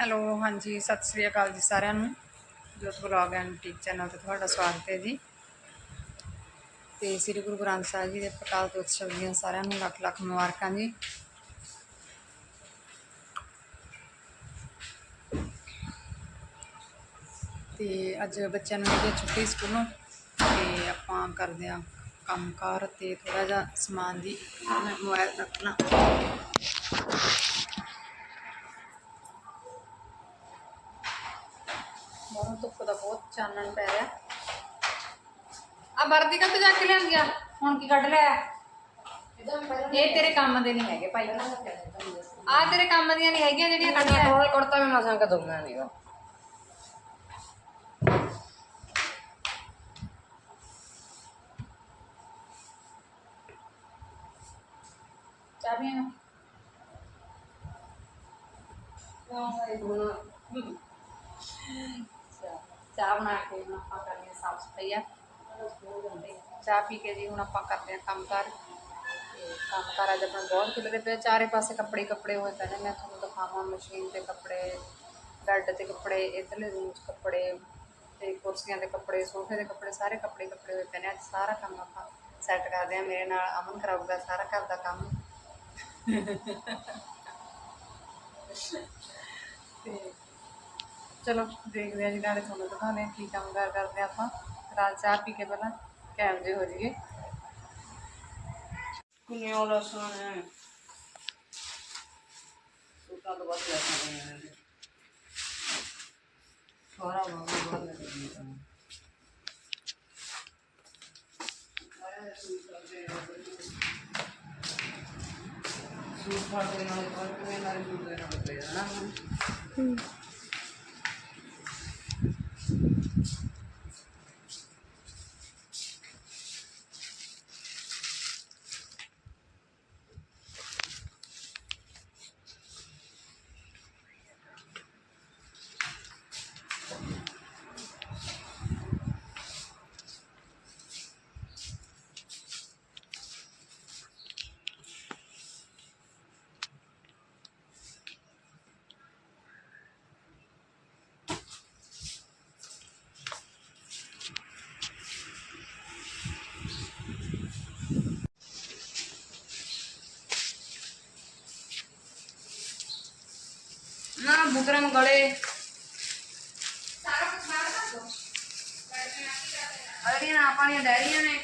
Hello, ਹਾਂਜੀ, ਸਤਿ ਸ੍ਰੀ ਅਕਾਲ ਜੀ ਸਾਰਿਆਂ ਨੂੰ। ਜੋਤ ਬਲੌਗ ਐਂਡ ਟੀਕ ਚੈਨਲ ਤੇ ਤੁਹਾਡਾ ਸਵਾਗਤ ਹੈ ਜੀ। ਤੇ ਸ੍ਰੀ ਗੁਰੂ ਗ੍ਰੰਥ ਸਾਹਿਬ ਜੀ ਦੇ ਪ੍ਰਕਾਸ਼ ਤੋਂ ਉਤਸਵ ਦੀਆਂ ਸਾਰਿਆਂ ਨੂੰ ਲੱਖ ਲੱਖ ਮੁਬਾਰਕਾਂ ਜੀ। ਤੇ ਅੱਜ ਬੱਚਿਆਂ ਨੂੰ ਹੈਗੀ ਛੁੱਟੀ ਸਕੂਲੋਂ, ਤੇ ਆਪਾਂ ਕਰਦੇ ਆ ਕੰਮਕਾਰ ਤੇ ਥੋੜਾ ਜਿਹਾ ਸਮਾਨ ਦੀ, ਮੈਂ ਮੋਬਾਈਲ ਰੱਖਣਾ। ਮੂੰਹ ਧੁੱਪ ਦਾ ਬਹੁਤ ਚਾਨਣ ਪੈ ਰਿਹਾ ਆ ਵਰਦੀ ਕੱਢ ਜਾ ਕੇ ਲਿਆਂਦੀ ਆ ਹੁਣ ਕੀ ਕੱਢ ਲਿਆ ਇਹ ਤੇਰੇ ਕੰਮ ਦੇ ਨਹੀਂ ਹੈਗੇ ਭਾਈ ਆ ਤੇਰੇ ਕੰਮ ਦੀਆਂ ਨਹੀਂ ਹੈਗੀਆਂ ਜਿਹੜੀਆਂ ਕੱਢ ਲਿਆ ਹੋਰ ਕੁੜਤਾ ਮੈਂ ਮਸਾਂ ਕਦੋਂਗਾ ਨਹੀਂਗਾ ਚਾਬੀਆਂ ਨਾ ਨਾ ਇਹ ਚਾਹ ਬਣਾ ਕੇ ਹੁਣ ਆਪਾਂ ਕਰਨੀ ਸਾਫ਼ ਸਫ਼ਾਈ ਆ। ਚਾਹ ਪੀ ਕੇ ਜੀ ਹੁਣ ਆਪਾਂ ਕਰਦੇ ਆ ਕੰਮ ਕੰਮ ਕਰ ਅੱਜ ਆਪਣਾ ਬਹੁਤ ਖਿਲਰੇ ਪਏ ਚਾਰੇ ਪਾਸੇ ਕੱਪੜੇ ਕੱਪੜੇ ਹੋਏ ਪਏ ਨੇ। ਮੈਂ ਤੁਹਾਨੂੰ ਦਿਖਾਵਾਂ ਮਸ਼ੀਨ ਤੇ ਕੱਪੜੇ, ਬੈੱਡ ਤੇ ਕੱਪੜੇ, ਇਧਰਲੇ ਰੂਮ 'ਚ ਕੱਪੜੇ ਤੇ ਕੁਰਸੀਆਂ ਦੇ ਕੱਪੜੇ, ਸੋਫੇ ਦੇ ਕੱਪੜੇ, ਸਾਰੇ ਕੱਪੜੇ ਕੱਪੜੇ ਹੋਏ ਪਏ ਨੇ। ਅੱਜ ਸਾਰਾ ਕੰਮ ਆਪਾਂ ਸੈੱਟ ਕਰਦੇ ਆ। ਮੇਰੇ ਨਾਲ ਅਮਨ ਕਰਾਊਗਾ ਸਾਰਾ ਘਰ ਦਾ ਕੰਮ। ਤੇ ਚਲੋ ਦੇਖਦੇ ਆ ਜੀ ਨਾਲੇ ਤੁਹਾਨੂੰ ਦਿਖਾਉਂਦੇ ਆ ਕੀ ਕੰਮ ਕਾਰ ਕਰਦੇ ਆ ਆਪਾਂ ਰਾਤ ਚਾਹ ਪੀ ਕੇ ਪਹਿਲਾਂ ਕੈਮ ਜੇ ਹੋ ਜਾਈਏ कुन्नी वाला सुन है सूटा तो बस जाता है थोड़ा बहुत बहुत लगेगा सूट फाड़ देना और तुम्हें नारे सूट देना पड़ेगा ना છોકરામાં ગળે. અરે ના પાણી ડાયરી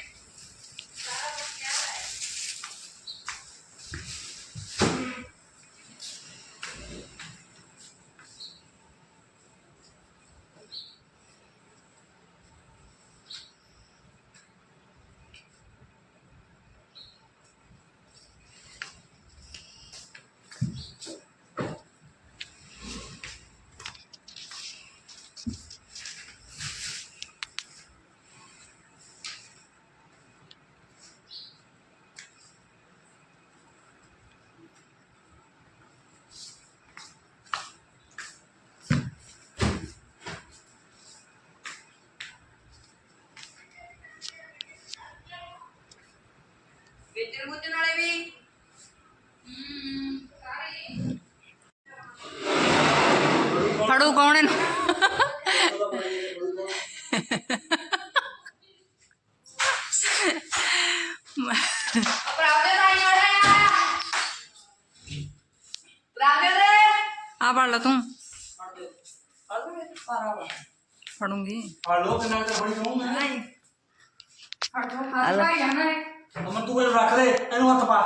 ਫੜੂ ਕੌਣ ਇਹਨੂੰ? ਆ ਫੜ ਲਾ ਤੂੰ। ਫੜੂੰਗੀ। ਫੜ ਲੋ ਕਿੰਨਾ ਤੇ ਤੂੰ ਨਹੀਂ। ਫੜ ਤੂੰ ਫੜ ਤੂੰ ਇਹਨੂੰ ਰੱਖ ਦੇ ਇਹਨੂੰ ਹੱਥ ਪਾ।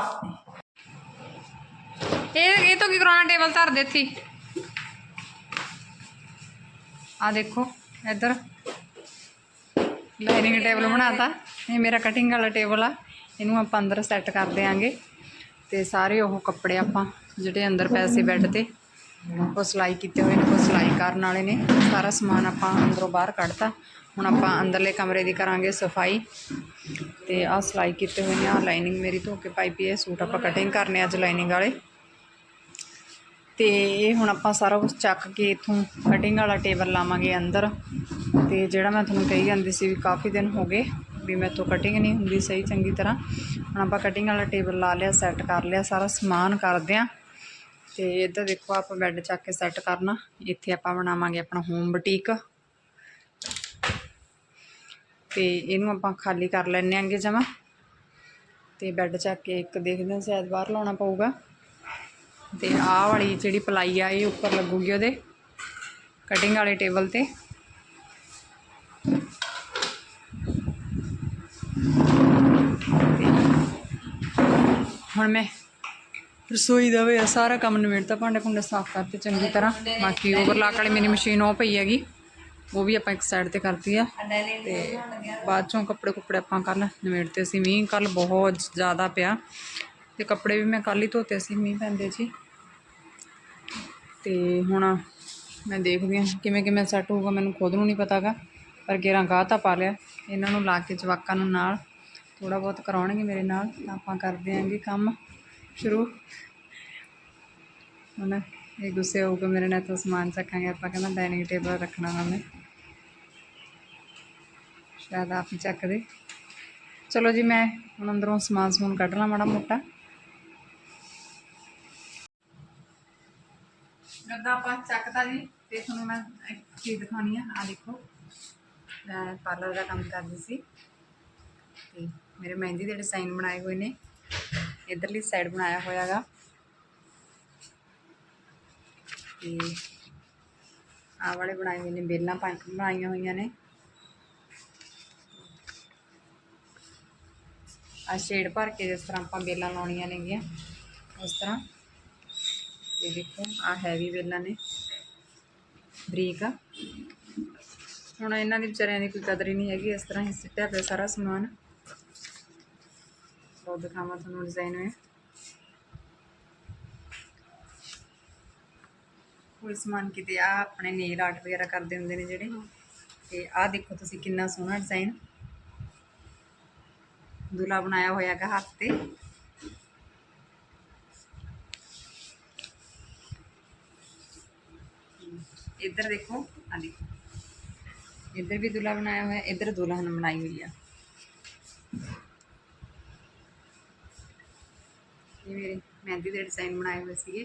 ਇਹ ਇਹ ਤਾਂ ਕੀ ਕਰਾਉਣਾ? ਟੇਬਲ ਧਰ ਦੇਤੀ ਆ ਦੇਖੋ, ਇੱਧਰ ਡਾਈਨਿੰਗ ਟੇਬਲ ਬਣਾਤਾ। ਇਹ ਮੇਰਾ ਕਟਿੰਗ ਵਾਲਾ ਟੇਬਲ ਆ। ਇਹਨੂੰ ਆਪਾਂ ਅੰਦਰ ਸੈੱਟ ਕਰ ਦਿਆਂਗੇ। ਤੇ ਸਾਰੇ ਉਹ ਕੱਪੜੇ ਆਪਾਂ, ਜਿਹੜੇ ਅੰਦਰ ਪਏ ਸੀ ਬੈੱਡ ਤੇ, ਉਹ ਸਿਲਾਈ ਕੀਤੇ ਹੋਏ ਨੇ, ਉਹ ਸਿਲਾਈ ਕਰਨ ਵਾਲੇ ਨੇ। ਸਾਰਾ ਸਮਾਨ ਆਪਾਂ ਅੰਦਰੋਂ ਬਾਹਰ ਕੱਢਤਾ। ਹੁਣ ਆਪਾਂ ਅੰਦਰਲੇ ਕਮਰੇ ਦੀ ਕਰਾਂਗੇ ਸਫ਼ਾਈ। ਤੇ ਆਹ ਸਿਲਾਈ ਕੀਤੇ ਹੋਏ ਨੇ, ਆਹ ਲਾਈਨਿੰਗ ਮੇਰੀ ਧੋ ਕੇ ਪਾਈ ਪਈ ਹੈ। ਸੂਟ ਆਪਾਂ ਕਟਿੰਗ ਕਰਨੇ ਅੱਜ ਲਾਈਨਿੰਗ ਵਾਲੇ। ਤੇ ਇਹ ਹੁਣ ਆਪਾਂ ਸਾਰਾ ਕੁਝ ਚੱਕ ਕੇ ਇਥੋਂ ਕਟਿੰਗ ਵਾਲਾ ਟੇਬਲ ਲਾਵਾਂਗੇ ਅੰਦਰ। ਤੇ ਜਿਹੜਾ ਮੈਂ ਤੁਹਾਨੂੰ ਕਹੀ ਜਾਂਦੀ ਸੀ ਵੀ ਕਾਫੀ ਦਿਨ ਹੋ ਗਏ ਵੀ ਮੇਰੇ ਤੋਂ ਕਟਿੰਗ ਨਹੀਂ ਹੁੰਦੀ ਸਹੀ ਚੰਗੀ ਤਰ੍ਹਾਂ। ਹੁਣ ਆਪਾਂ ਕਟਿੰਗ ਵਾਲਾ ਟੇਬਲ ਲਾ ਲਿਆ ਸੈੱਟ ਕਰ ਲਿਆ, ਸਾਰਾ ਸਮਾਨ ਕਰਦੇ ਆ। ਤੇ ਇੱਧਰ ਦੇਖੋ ਆਪਾਂ ਬੈੱਡ ਚੱਕ ਕੇ ਸੈੱਟ ਕਰਨਾ। ਇੱਥੇ ਆਪਾਂ ਬਣਾਵਾਂਗੇ ਆਪਣਾ ਹੋਮ ਬੁਟੀਕ ਤੇ ਇਹਨੂੰ ਆਪਾਂ ਖਾਲੀ ਕਰ ਲੈਣੇ ਆਂਗੇ ਜਮਾ। ਤੇ ਬੈੱਡ ਚੱਕ ਕੇ ਇੱਕ ਦੇਖਦੇ ਹਾਂ ਸ਼ਾਇਦ ਬਾਹਰ ਲਾਉਣਾ ਪਊਗਾ। ਤੇ ਆਹ ਵਾਲੀ ਜਿਹੜੀ ਪਲਾਈ ਆ, ਇਹ ਉੱਪਰ ਲੱਗੂਗੀ ਉਹਦੇ। ਕਟਿੰਗ ਵਾਲੇ ਟੇਬਲ ਤੇ। ਹੁਣ ਮੈਂ ਰਸੋਈ ਦਾ ਵੀ ਸਾਰਾ ਕੰਮ ਨਿਬੇੜਤਾ, ਭਾਂਡੇ ਭੁੰਡੇ ਸਾਫ਼ ਕਰਤੇ ਚੰਗੀ ਤਰ੍ਹਾਂ। ਬਾਕੀ ਓਵਰਲਾਕ ਵਾਲੀ ਮੇਰੀ ਮਸ਼ੀਨ ਉਹ ਪਈ ਹੈਗੀ, ਉਹ ਵੀ ਆਪਾਂ ਇੱਕ ਸਾਈਡ ਤੇ ਕਰਤੀ ਆ। ਤੇ ਬਾਅਦ ਚੋਂ ਕੱਪੜੇ ਕੁੱਪੜੇ ਆਪਾਂ ਕੱਲ ਨਿਬੇੜਤੇ ਸੀ, ਮੀਂਹ ਕੱਲ ਬਹੁਤ ਜ਼ਿਆਦਾ ਪਿਆ। ਤੇ ਕੱਪੜੇ ਵੀ ਮੈਂ ਕੱਲ ਹੀ ਧੋਤੇ ਸੀ, ਮੀਂਹ ਪੈਂਦੇ ਜੀ ਅਤੇ ਹੁਣ ਮੈਂ ਦੇਖਦੀ ਹਾਂ ਕਿਵੇਂ ਕਿਵੇਂ ਸੈੱਟ ਹੋਊਗਾ, ਮੈਨੂੰ ਖੁਦ ਨੂੰ ਨਹੀਂ ਪਤਾਗਾ, ਪਰ ਗੇਰਾਂ ਗਾਹ ਤਾਂ ਪਾ ਲਿਆ। ਇਹਨਾਂ ਨੂੰ ਲਾ ਕੇ ਜਵਾਕਾਂ ਨੂੰ ਨਾਲ, ਥੋੜ੍ਹਾ ਬਹੁਤ ਕਰਾਉਣਗੇ ਮੇਰੇ ਨਾਲ, ਤਾਂ ਆਪਾਂ ਕਰਦੇ ਆਂਗੇ ਕੰਮ ਸ਼ੁਰੂ। ਹੁਣ ਇਹ ਗੁੱਸੇ ਹੋ ਕੇ ਮੇਰੇ ਨਾਲ ਤਾਂ ਸਮਾਨ ਚੱਕਾਂਗੇ, ਆਪਾਂ ਕਹਿੰਦਾ ਡਾਈਨਿੰਗ ਟੇਬਲ ਰੱਖਣਾ ਉਹਨੇ। ਸ਼ਾਇਦ ਆਪ ਹੀ ਚੱਕਦੇ ਚਲੋ ਜੀ, ਮੈਂ ਹੁਣ ਅੰਦਰੋਂ ਸਮਾਨ ਸਮੂਨ ਕੱਢ ਲਾਂ ਮਾੜਾ ਮੋਟਾ। ਗੱਦਾ ਆਪਾਂ ਚੱਕਦਾ ਜੀ, ਤੇ ਤੁਹਾਨੂੰ ਮੈਂ ਇੱਕ ਚੀਜ਼ ਦਿਖਾਉਣੀ ਆ ਆ ਦੇਖੋ। ਮੈਂ ਪਾਰਲਰ ਦਾ ਕੰਮ ਕਰਦੀ ਸੀ, ਤੇ ਮੇਰੇ ਮਹਿੰਦੀ ਦੇ ਡਿਜ਼ਾਈਨ ਬਣਾਏ ਹੋਏ ਨੇ। ਇਧਰਲੀ ਸਾਈਡ ਬਣਾਇਆ ਹੋਇਆਗਾ ਤੇ ਆ ਵਾਲੇ ਬਣਾਏ ਹੋਏ ਨੇ, ਬੇਲਾਂ ਬਣਾਈਆਂ ਹੋਈਆਂ ਨੇ। ਆ ਸ਼ੇਡ ਭਰ ਕੇ ਜਿਸ ਤਰ੍ਹਾਂ ਆਪਾਂ ਬੇਲਾਂ ਲਾਉਣੀਆਂ ਨੇਗੀਆਂ, ਉਸ ਤਰ੍ਹਾਂ। ਇਹ ਦੇਖੋ ਆ ਹੈਵੀ ਬੇਲਾਂ ਨੇ। ਬਰੀਕ ਆ। ਹੁਣ ਇਹਨਾਂ ਦੀ ਵਿਚਾਰਿਆਂ ਦੀ ਕੋਈ ਕਦਰ ਹੀ ਨਹੀਂ ਹੈਗੀ, ਇਸ ਤਰ੍ਹਾਂ ਹੀ ਸਿੱਟਿਆ ਪਿਆ ਸਾਰਾ ਸਮਾਨ। ਉਹ ਦਿਖਾਵਾਂ ਤੁਹਾਨੂੰ ਡਿਜ਼ਾਈਨ ਹੈ ਕੋਈ ਸਮਾਨ ਕਿਤੇ ਆ, ਆਪਣੇ ਨੇਲ ਆਰਟ ਵਗੈਰਾ ਕਰਦੇ ਹੁੰਦੇ ਨੇ ਜਿਹੜੇ। ਤੇ ਆਹ ਦੇਖੋ ਤੁਸੀਂ ਕਿੰਨਾ ਸੋਹਣਾ ਡਿਜ਼ਾਈਨ ਦੁਲਾ ਬਣਾਇਆ ਹੋਇਆ ਹੈਗਾ ਹੱਥ ਤੇ। ਇੱਧਰ ਦੇਖੋ ਆ ਦੇਖੋ ਇੱਧਰ ਵੀ ਦੁਲਾ ਬਣਾਇਆ ਹੋਇਆ ਇੱਧਰ ਦੁਲਹਨ ਬਣਾਈ ਹੋਈ ਆ ਇਹ ਮੇਰੇ ਮਹਿੰਦੀ ਦੇ ਡਿਜ਼ਾਈਨ ਬਣਾਏ ਹੋਏ ਸੀਗੇ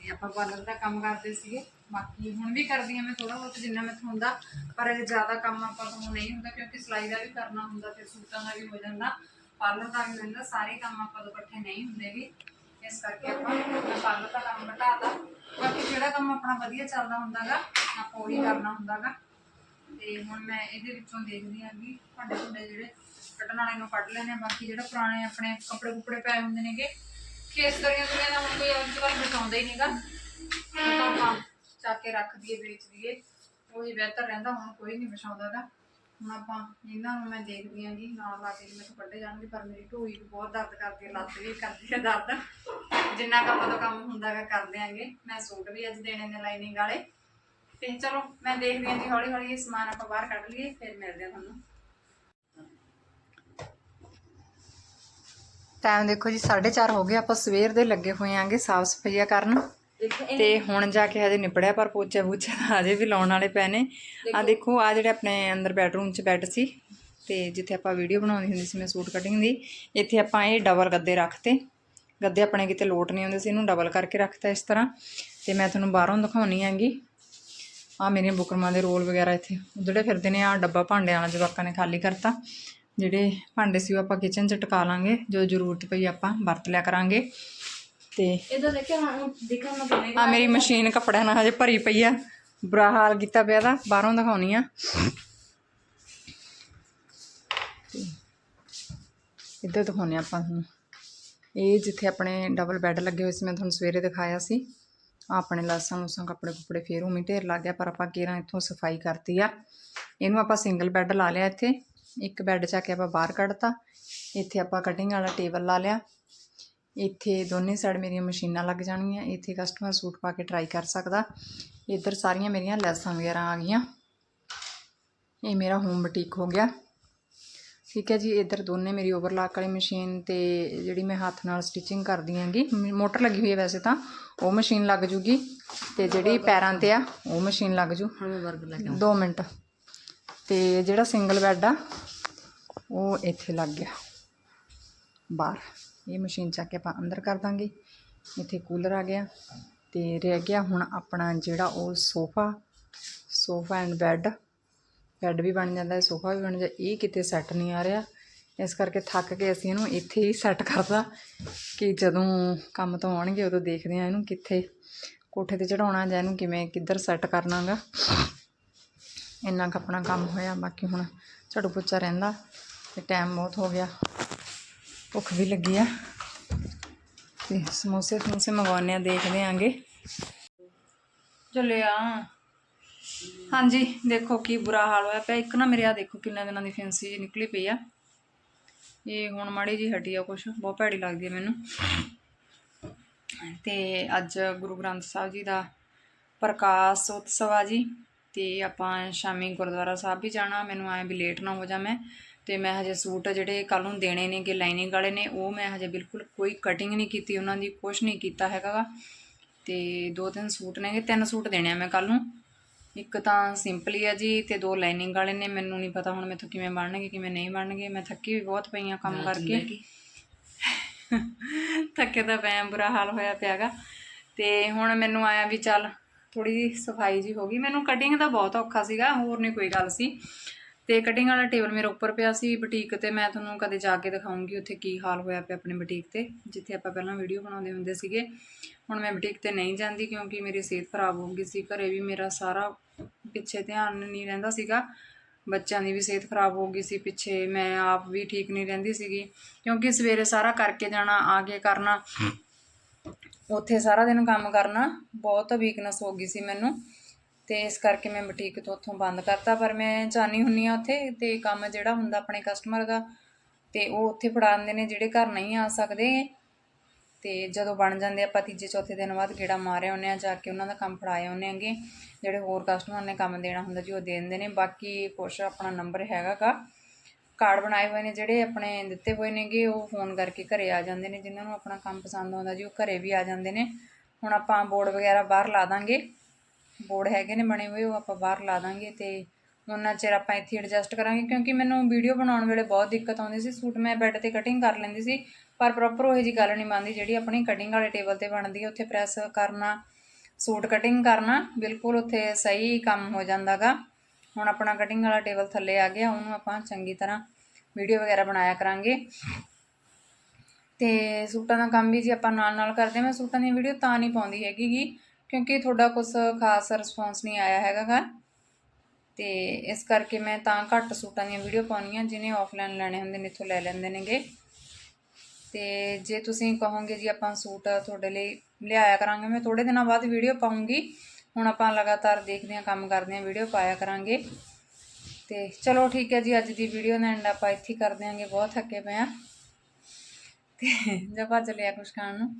ਤੇ ਆਪਾਂ ਪਾਰਲਰ ਦਾ ਕੰਮ ਕਰਦੇ ਸੀਗੇ ਬਾਕੀ ਹੁਣ ਵੀ ਕਰਦੀ ਆ ਮੈਂ ਥੋੜਾ ਬਹੁਤ ਜਿੰਨਾ ਮੈਥੋਂ ਹੁੰਦਾ ਪਰ ਇਹ ਜ਼ਿਆਦਾ ਕੰਮ ਆਪਾਂ ਤੋਂ ਨਹੀਂ ਹੁੰਦਾ ਕਿਉਂਕਿ ਸਿਲਾਈ ਦਾ ਵੀ ਕਰਨਾ ਹੁੰਦਾ ਤੇ ਸੂਟਾਂ ਦਾ ਵੀ ਹੋ ਜਾਂਦਾ ਪਾਰਲਰ ਦਾ ਵੀ ਹੁੰਦਾ ਸਾਰੇ ਕੰਮ ਆਪਾਂ ਤੋਂ ਇਕੱਠੇ ਨਹੀਂ ਹੁੰਦੇ ਵੀ ਇਸ ਕਰਕੇ ਆਪਾਂ ਮੈਂ ਦਾ ਕੰਮ ਘਟਾਤਾ। ਬਾਕੀ ਜਿਹੜਾ ਕੰਮ ਆਪਣਾ ਵਧੀਆ ਚੱਲਦਾ ਹੁੰਦਾਗਾ, ਆਪਾਂ ਉਹੀ ਕਰਨਾ ਹੁੰਦਾਗਾ। ਤੇ ਹੁਣ ਮੈਂ ਇਹਦੇ ਵਿੱਚੋਂ ਦੇਖਦੀ ਆਂ ਕਿ ਭਾਂਡੇ ਭੁੰਡੇ ਜਿਹੜੇ ਕੱਢਣ ਵਾਲੇ ਨੂੰ ਕੱਢ ਲੈਣੇ ਬਾਕੀ ਜਿਹੜਾ ਪੁਰਾਣੇ ਆਪਣੇ ਕੱਪੜੇ ਕੁਪੜੇ ਪਏ ਹੁੰਦੇ ਨੇਗੇ ਕੇਸਰੀਆਂ ਦੁਨੀਆ ਦਾ ਹੁਣ ਕੋਈ ਅੱਜ ਕੱਲ੍ਹ ਬਚਾਉਂਦਾ ਹੀ ਨਹੀਂਗਾ। ਤਾਂ ਆਪਾਂ ਚੱਕ ਕੇ ਰੱਖ ਦਈਏ, ਵੇਚ ਦਈਏ। ਉਹੀ ਬਿਹਤਰ ਰਹਿੰਦਾ, ਹੁਣ ਕੋਈ ਨਹੀਂ ਵਿਛਾਉਂਦਾਗਾ। ਹੁਣ ਆਪਾਂ ਇਹਨਾਂ ਨੂੰ ਮੈਂ ਦੇਖਦੀ ਆਂ ਜੀ, ਨਾਲ ਲਾ ਕੇ ਮੈਨੂੰ ਕੱਢੇ ਜਾਣਗੇ, ਪਰ ਮੇਰੀ ਢੋਈ ਵੀ ਬਹੁਤ ਦਰਦ ਕਰਦੀ ਹੈ ਲੱਤ ਵੀ ਕਰਦੀ ਹੈ ਦਰਦ। ਜਿੰਨਾ ਕੁ ਤੋਂ ਕੰਮ ਹੁੰਦਾਗਾ ਕਰ ਦਿਆਂਗੇ ਮੈਂ ਸੂਟ ਵੀ ਅੱਜ ਦੇਣੇ ਨੇ ਲਾਈਨਿੰਗ ਵਾਲੇ। ਤੇ ਚਲੋ, ਮੈਂ ਦੇਖਦੀ ਹਾਂ ਜੀ ਹੌਲੀ ਹੌਲੀ ਇਹ ਸਮਾਨ ਆਪਾਂ ਬਾਹਰ ਕੱਢ ਲਈਏ, ਫਿਰ ਮਿਲਦੇ ਹਾਂ ਤੁਹਾਨੂੰ। ਟਾਈਮ ਦੇਖੋ ਜੀ 4:30 ਹੋ ਗਏ, ਆਪਾਂ ਸਵੇਰ ਦੇ ਲੱਗੇ ਹੋਏ ਆਂਗੇ ਸਾਫ਼ ਸਫਾਈਆ ਕਰਨ। ਤੇ ਹੁਣ ਜਾ ਕੇ ਹਜੇ ਨਿਪੜਿਆ ਪਰ ਪੋਚਾ ਪੂਚਾ ਹਜੇ ਵੀ ਲਾਉਣ ਵਾਲੇ ਪਏ ਨੇ। ਆ ਦੇਖੋ। ਆ ਜਿਹੜੇ ਆਪਣੇ ਅੰਦਰ ਬੈਡਰੂਮ 'ਚ ਬੈੱਡ ਸੀ ਤੇ ਜਿੱਥੇ ਆਪਾਂ ਵੀਡੀਓ ਬਣਾਉਂਦੀ ਹੁੰਦੀ ਸੀ ਮੈਂ ਸੂਟ ਕਟਿੰਗ ਦੀ ਇੱਥੇ ਆਪਾਂ ਇਹ ਡਬਲ ਗੱਦੇ ਰੱਖਤੇ। ਗੱਦੇ ਆਪਣੇ ਕਿਤੇ ਲੋਟ ਨਹੀਂ ਹੁੰਦੇ ਸੀ ਇਹਨੂੰ ਡਬਲ ਕਰਕੇ ਰੱਖਤਾ ਇਸ ਤਰ੍ਹਾਂ। ਤੇ ਮੈਂ ਤੁਹਾਨੂੰ ਬਾਹਰੋਂ ਦਿਖਾਉਣੀ ਹੈਗੀ। ਆ ਮੇਰੀਆਂ ਬੁਕਰਮਾਂ ਦੇ ਰੋਲ ਵਗੈਰਾ ਇੱਥੇ। ਜਿਹੜੇ ਫਿਰਦੇ ਨੇ ਆ ਡੱਬਾ ਭਾਂਡਿਆਂ ਵਾਲਾ ਜਵਾਕਾਂ ਨੇ ਖਾਲੀ ਕਰਤਾ। ਜਿਹੜੇ ਭਾਂਡੇ ਸੀ ਉਹ ਆਪਾਂ ਕਿਚਨ 'ਚ ਟਿਕਾ ਲਾਂਗੇ ਜੋ ਜ਼ਰੂਰਤ ਪਈ ਆਪਾਂ ਵਰਤ ਲਿਆ ਕਰਾਂਗੇ। ਤੇ ਇਧਰ ਦੇਖਿਆ ਹਾਂ ਦੇਖਣ ਨੂੰ ਪਵੇਗਾ ਆ ਮੇਰੀ ਮਸ਼ੀਨ ਕੱਪੜਿਆਂ ਨਾਲ ਹਜੇ ਭਰੀ ਪਈ ਆ। ਬੁਰਾ ਹਾਲ ਕੀਤਾ ਪਿਆ ਦਾ ਬਾਹਰੋਂ ਦਿਖਾਉਣੀ ਆ। ਇੱਧਰ ਦਿਖਾਉਣੇ ਆਪਾਂ ਤੁਹਾਨੂੰ। ਇਹ ਜਿੱਥੇ ਆਪਣੇ ਡਬਲ ਬੈੱਡ ਲੱਗੇ ਹੋਏ ਸੀ ਮੈਂ ਤੁਹਾਨੂੰ ਸਵੇਰੇ ਦਿਖਾਇਆ ਸੀ। ਆਪਣੇ ਲਾਸਾਂ ਲੂਸਾਂ ਕੱਪੜੇ ਕੁੱਪੜੇ ਫੇਰ ਉਵੇਂ ਢੇਰ ਲੱਗ ਗਿਆ ਪਰ ਆਪਾਂ ਕੇਰਾਂ ਇੱਥੋਂ ਸਫ਼ਾਈ ਕਰਤੀ ਆ। ਇਹਨੂੰ ਆਪਾਂ ਸਿੰਗਲ ਬੈੱਡ ਲਾ ਲਿਆ ਇੱਥੇ। ਇੱਕ ਬੈੱਡ ਚਾ ਕੇ ਆਪਾਂ ਬਾਹਰ ਕੱਢਤਾ। ਇੱਥੇ ਆਪਾਂ ਕਟਿੰਗ ਵਾਲਾ ਟੇਬਲ ਲਾ ਲਿਆ। ਇੱਥੇ ਦੋਨੇ ਸਾਈਡ ਮੇਰੀਆਂ ਮਸ਼ੀਨਾਂ ਲੱਗ ਜਾਣਗੀਆਂ ਇੱਥੇ ਕਸਟਮਰ ਸੂਟ ਪਾ ਕੇ ਟਰਾਈ ਕਰ ਸਕਦਾ। ਇੱਧਰ ਸਾਰੀਆਂ ਮੇਰੀਆਂ ਲੈਸਾਂ ਵਗੈਰਾ ਆ ਗਈਆਂ। ਇਹ ਮੇਰਾ ਹੋਮ ਬੁਟੀਕ ਹੋ ਗਿਆ। ਠੀਕ ਹੈ ਜੀ ਇੱਧਰ ਦੋਨੇ ਮੇਰੀ ਓਵਰਲਾਕ ਵਾਲੀ ਮਸ਼ੀਨ ਤੇ ਜਿਹੜੀ ਮੈਂ ਹੱਥ ਨਾਲ ਸਟਿਚਿੰਗ ਕਰਦੀ ਆਂਗੀ ਮੋਟਰ ਲੱਗੀ ਹੋਈ ਹੈ ਵੈਸੇ ਤਾਂ ਉਹ ਮਸ਼ੀਨ ਲੱਗ ਜੂਗੀ ਤੇ ਜਿਹੜੀ ਪੈਰਾਂ ਤੇ ਆ ਉਹ ਮਸ਼ੀਨ ਲੱਗ ਜੂ। 2 ਮਿੰਟ। ਤੇ ਜਿਹੜਾ ਸਿੰਗਲ ਬੈੱਡ ਆ ਉਹ ਇੱਥੇ ਲੱਗ ਗਿਆ। ਬਾਹਰ। ਇਹ ਮਸ਼ੀਨ ਚੱਕ ਕੇ ਆਪਾਂ ਅੰਦਰ ਕਰ ਦਾਂਗੇ। ਇੱਥੇ ਕੂਲਰ ਆ ਗਿਆ ਤੇ ਰਹਿ ਗਿਆ ਹੁਣ ਆਪਣਾ ਜਿਹੜਾ ਉਹ sofa sofa and bed bed ਵੀ ਬਣ ਜਾਂਦਾ ਹੈ ਸੋਫਾ ਵੀ ਬਣ ਜਾ ਇਹ ਕਿਤੇ ਸੈੱਟ ਨਹੀਂ ਆ ਰਿਹਾ। ਇਸ ਕਰਕੇ ਥੱਕ ਕੇ ਅਸੀਂ ਇਹਨੂੰ ਇੱਥੇ ਹੀ ਸੈੱਟ ਕਰਦਾ ਕਿ ਜਦੋਂ ਕੰਮ ਤੋਂ ਆਉਣਗੇ ਉਦੋਂ ਦੇਖਦੇ ਆ ਇਹਨੂੰ ਕਿੱਥੇ ਕੋਠੇ ਤੇ ਚੜਾਉਣਾ ਜਾਂ ਇਹਨੂੰ ਕਿਵੇਂ, ਕਿੱਧਰ ਸੈੱਟ ਕਰਨਾਗਾ ਇੰਨਾ ਕੁ ਆਪਣਾ ਕੰਮ ਹੋਇਆ, ਬਾਕੀ ਹੁਣ ਝਾੜੂ ਪੋਚਾ ਰਹਿੰਦਾ ਤੇ ਟਾਈਮ ਬਹੁਤ ਹੋ ਗਿਆ। ਭੁੱਖ ਵੀ ਲੱਗੀ ਆ। ਤੇ ਸਮੋਸੇ ਸਮੋਸੇ ਮੰਗਵਾਉਂਦੇ ਆ, ਦੇਖਦੇ ਆਂਗੇ। ਚੱਲਿਆ। ਹਾਂਜੀ, ਦੇਖੋ ਕੀ ਬੁਰਾ ਹਾਲ ਹੋਇਆ ਪਿਆ। ਇੱਕ ਨਾ ਮੇਰੇ ਆ ਦੇਖੋ ਕਿੰਨਾ ਦਿਨਾਂ ਦੀ ਫੈਂਸੀ ਜਿਹੀ ਨਿਕਲੀ ਪਈ ਆ। ਇਹ ਹੁਣ ਮਾੜੀ ਜੀ ਹਟੀ ਆ ਕੁਛ, ਬਹੁਤ ਭੈੜੀ ਲੱਗਦੀ ਹੈ ਮੈਨੂੰ। ਤੇ ਅੱਜ ਗੁਰੂ ਗ੍ਰੰਥ ਸਾਹਿਬ ਜੀ ਦਾ ਪ੍ਰਕਾਸ਼ ਉਤਸਵ ਆ ਜੀ। ਤੇ ਆਪਾਂ ਸ਼ਾਮੀ ਗੁਰਦੁਆਰਾ ਸਾਹਿਬ ਵੀ ਜਾਣਾ। ਮੈਨੂੰ ਐ ਵੀ ਲੇਟ ਨਾ ਹੋ ਜਾ ਮੈਂ ਤੇ ਮੈਂ ਹਜੇ ਸੂਟ ਜਿਹੜੇ ਕੱਲ ਨੂੰ ਦੇਣੇ ਨੇਗੇ ਲਾਈਨਿੰਗ ਵਾਲੇ ਨੇ ਉਹ ਮੈਂ ਹਜੇ ਬਿਲਕੁਲ ਕੋਈ ਕਟਿੰਗ ਨਹੀਂ ਕੀਤੀ ਉਹਨਾਂ ਦੀ ਕੁਛ ਨਹੀਂ ਕੀਤਾ ਹੈਗਾ ਗਾ। ਤੇ ਦੋ ਤਿੰਨ ਸੂਟ ਨੇਗੇ ਤਿੰਨ ਸੂਟ ਦੇਣੇ ਆ ਮੈਂ ਕੱਲ ਨੂੰ। ਇੱਕ ਤਾਂ ਸਿੰਪਲ ਆ ਜੀ ਤੇ ਦੋ ਲਾਈਨਿੰਗ ਵਾਲੇ ਨੇ ਮੈਨੂੰ ਨਹੀਂ ਪਤਾ ਹੁਣ ਮੈਥੋਂ ਕਿਵੇਂ ਬਣਨਗੇ ਕਿਵੇਂ ਨਹੀਂ ਬਣਨਗੇ। ਮੈਂ ਥੱਕੀ ਵੀ ਬਹੁਤ ਪਈ ਆ ਕੰਮ ਕਰਕੇ। ਥੱਕੇ ਤਾਂ ਪਿਆ ਬੁਰਾ ਹਾਲ ਹੋਇਆ ਪਿਆਗਾ ਤੇ ਹੁਣ ਮੈਨੂੰ ਆਇਆ ਵੀ ਚੱਲ ਥੋੜੀ ਸਫ਼ਾਈ ਜੀ ਹੋ ਗਈ। ਮੈਨੂੰ ਕਟਿੰਗ ਦਾ ਬਹੁਤ ਔਖਾ ਸੀਗਾ ਹੋਰ ਨਹੀਂ ਕੋਈ ਗੱਲ ਸੀ। ਤੇ ਕਟਿੰਗ ਵਾਲਾ ਟੇਬਲ ਮੇਰੇ ਉੱਪਰ ਪਿਆ ਸੀ ਬੁਟੀਕ ਤੇ ਮੈਂ ਤੁਹਾਨੂੰ ਕਦੇ ਜਾ ਕੇ ਦਿਖਾਉਂਗੀ ਉੱਥੇ ਕੀ ਹਾਲ ਹੋਇਆ ਪਿਆ ਆਪਣੇ ਬੁਟੀਕ ਤੇ ਜਿੱਥੇ ਆਪਾਂ ਪਹਿਲਾਂ ਵੀਡੀਓ ਬਣਾਉਂਦੇ ਹੁੰਦੇ ਸੀਗੇ। ਹੁਣ ਮੈਂ ਬੁਟੀਕ ਤੇ ਨਹੀਂ ਜਾਂਦੀ ਕਿਉਂਕਿ ਮੇਰੀ ਸਿਹਤ ਖਰਾਬ ਹੋ ਗਈ ਸੀ ਘਰੇ ਵੀ ਮੇਰਾ ਸਾਰਾ ਪਿੱਛੇ ਧਿਆਨ ਨਹੀਂ ਰਹਿੰਦਾ ਸੀਗਾ। ਬੱਚਿਆਂ ਦੀ ਵੀ ਸਿਹਤ ਖਰਾਬ ਹੋ ਗਈ ਸੀ ਪਿੱਛੇ ਮੈਂ ਆਪ ਵੀ ਠੀਕ ਨਹੀਂ ਰਹਿੰਦੀ ਸੀਗੀ। ਕਿਉਂਕਿ ਸਵੇਰੇ ਸਾਰਾ ਕਰਕੇ ਜਾਣਾ ਆ ਕੇ ਕਰਨਾ ਉੱਥੇ ਸਾਰਾ ਦਿਨ ਕੰਮ ਕਰਨਾ ਬਹੁਤ ਵੀਕਨੈਸ ਹੋ ਗਈ ਸੀ ਮੈਨੂੰ। ਤੇ ਇਸ ਕਰਕੇ ਮੈਂ ਬੁਟੀਕ ਤੋਂ ਉੱਥੋਂ ਬੰਦ ਕਰਤਾ, ਪਰ ਮੈਂ ਜਾਣੀ ਹੁੰਨੀ ਆ ਉੱਥੇ ਤੇ ਕੰਮ ਜਿਹੜਾ ਹੁੰਦਾ ਆਪਣੇ ਕਸਟਮਰ ਦਾ ਤੇ ਉਹ ਉੱਥੇ ਫੜਾ ਦਿੰਦੇ ਨੇ ਜਿਹੜੇ ਘਰ ਨਹੀਂ ਆ ਸਕਦੇ ਤੇ ਜਦੋਂ ਬਣ ਜਾਂਦੇ ਆਪਾਂ ਤੀਜੇ ਚੌਥੇ ਦਿਨ ਬਾਅਦ ਗੇੜਾ ਮਾਰਿਆ ਉਹਨੇ, ਆ ਜਾ ਕੇ ਉਹਨਾਂ ਦਾ ਕੰਮ ਫੜਾਏ ਉਹਨੇ ਆਂਗੇ ਜਿਹੜੇ ਹੋਰ ਕਸਟਮਰ ਨੇ ਕੰਮ ਦੇਣਾ ਹੁੰਦਾ ਜੀ ਉਹ ਦੇ ਦਿੰਦੇ ਨੇ, ਬਾਕੀ ਕੁਛ ਆਪਣਾ ਨੰਬਰ ਹੈਗਾ ਗਾ। ਕਾਰਡ ਬਣਾਏ ਹੋਏ ਨੇ ਜਿਹੜੇ ਆਪਣੇ ਦਿੱਤੇ ਹੋਏ ਨੇਗੇ, ਉਹ ਫੋਨ ਕਰਕੇ ਘਰੇ ਆ ਜਾਂਦੇ ਨੇ, ਜਿਨ੍ਹਾਂ ਨੂੰ ਆਪਣਾ ਕੰਮ ਪਸੰਦ ਆਉਂਦਾ ਜੀ ਉਹ ਘਰੇ ਵੀ ਆ ਜਾਂਦੇ ਨੇ। ਹੁਣ ਆਪਾਂ ਬੋਰਡ ਵਗੈਰਾ ਬਾਹਰ ਲਾ ਦਾਂਗੇ। ਬੋਰਡ ਹੈਗੇ ਨੇ ਬਣੇ ਹੋਏ, ਉਹ ਆਪਾਂ ਬਾਹਰ ਲਾ ਦਾਂਗੇ ਤੇ ਉਹਨਾਂ ਚਿਰ ਆਪਾਂ ਇੱਥੇ ਐਡਜਸਟ ਕਰਾਂਗੇ, ਕਿਉਂਕਿ ਮੈਨੂੰ ਵੀਡੀਓ ਬਣਾਉਣ ਵੇਲੇ ਬਹੁਤ ਦਿੱਕਤ ਆਉਂਦੀ ਸੀ, ਸੂਟ ਮੈਂ ਬੈੱਡ ਤੇ ਕਟਿੰਗ ਕਰ ਲੈਂਦੀ ਸੀ, ਪਰ ਪ੍ਰੋਪਰ ਉਹ ਜੀ ਗੱਲ ਨਹੀਂ ਬਣਦੀ ਜਿਹੜੀ ਆਪਣੀ ਕਟਿੰਗ ਵਾਲੇ ਟੇਬਲ ਤੇ ਬਣਦੀ ਹੈ, ਉੱਥੇ ਪ੍ਰੈਸ ਕਰਨਾ, ਸੂਟ ਕਟਿੰਗ ਕਰਨਾ, ਬਿਲਕੁਲ ਉੱਥੇ ਸਹੀ ਕੰਮ ਹੋ ਜਾਂਦਾਗਾ। ਹੁਣ ਆਪਣਾ ਕਟਿੰਗ ਵਾਲਾ ਟੇਬਲ ਥੱਲੇ ਆ ਗਿਆ, ਉਹਨੂੰ ਆਪਾਂ ਚੰਗੀ ਤਰ੍ਹਾਂ ਵੀਡੀਓ ਵਗੈਰਾ ਬਣਾਇਆ ਕਰਾਂਗੇ। ਤੇ ਸੂਟਾਂ ਦਾ ਕੰਮ ਵੀ ਜੀ ਆਪਾਂ ਨਾਲ ਨਾਲ ਕਰਦੇ ਹਾਂ, ਮੈਂ ਸੂਟਾਂ ਦੀ ਵੀਡੀਓ ਤਾਂ ਨਹੀਂ ਪਾਉਂਦੀ ਹੈਗੀ ਗੀ। ਕਿਉਂਕਿ ਤੁਹਾਡਾ ਕੁਝ ਖਾਸ ਰਿਸਪੌਂਸ ਨਹੀਂ ਆਇਆ ਹੈਗਾ ਗਾ ਤੇ ਇਸ ਕਰਕੇ ਮੈਂ ਤਾਂ ਘੱਟ ਸੂਟਾਂ ਦੀਆਂ ਵੀਡੀਓ ਪਾਉਣੀਆਂ ਜਿਹਨੇ ਆਫਲਾਈਨ ਲੈਣੇ ਹੁੰਦੇ ਨੇ, ਇੱਥੋਂ ਲੈ ਲੈਂਦੇ ਨੇਗੇ। ਤੇ ਜੇ ਤੁਸੀਂ ਕਹੋਗੇ ਜੀ ਆਪਾਂ ਸੂਟ ਤੁਹਾਡੇ ਲਈ ਲਿਆਇਆ ਕਰਾਂਗੇ, ਮੈਂ ਥੋੜੇ ਦਿਨਾਂ ਬਾਅਦ ਵੀਡੀਓ ਪਾਉਂਗੀ ਹੁਣ ਆਪਾਂ ਲਗਾਤਾਰ ਦੇਖਦੇ ਹਾਂ, ਕੰਮ ਕਰਦੇ ਹਾਂ ਵੀਡੀਓ ਪਾਇਆ ਕਰਾਂਗੇ। ਤੇ ਚਲੋ ਠੀਕ ਹੈ ਜੀ, ਅੱਜ ਦੀ ਵੀਡੀਓ ਦਾ ਐਂਡ ਆਪਾਂ ਇੱਥੇ ਕਰ ਦਿਆਂਗੇ। ਬਹੁਤ ਥੱਕੇ ਪਏ ਆ ਤੇ ਜਪਾ ਚੱਲਿਆ ਕੁਛ ਖਾਣ ਨੂੰ।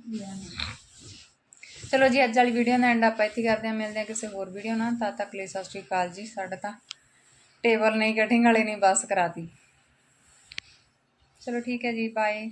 ਚਲੋ ਜੀ, ਅੱਜ ਵਾਲੀ ਵੀਡੀਓ ਦਾ ਐਂਡ ਆਪਾਂ ਇੱਥੇ ਕਰਦੇ ਹਾਂ। ਮਿਲਦੇ ਹਾਂ ਕਿਸੇ ਹੋਰ ਵੀਡੀਓ ਨਾਲ। ਤਦ ਤੱਕ ਲਈ ਸਤਿ ਸ਼੍ਰੀ ਅਕਾਲ ਜੀ। ਸਾਡਾ ਤਾਂ ਟੇਬਲ ਨਹੀਂ ਕਟਿੰਗ ਵਾਲੇ ਨਹੀਂ ਬਸ ਕਰਾਤੀ। ਚਲੋ ਠੀਕ ਹੈ ਜੀ ਬਾਏ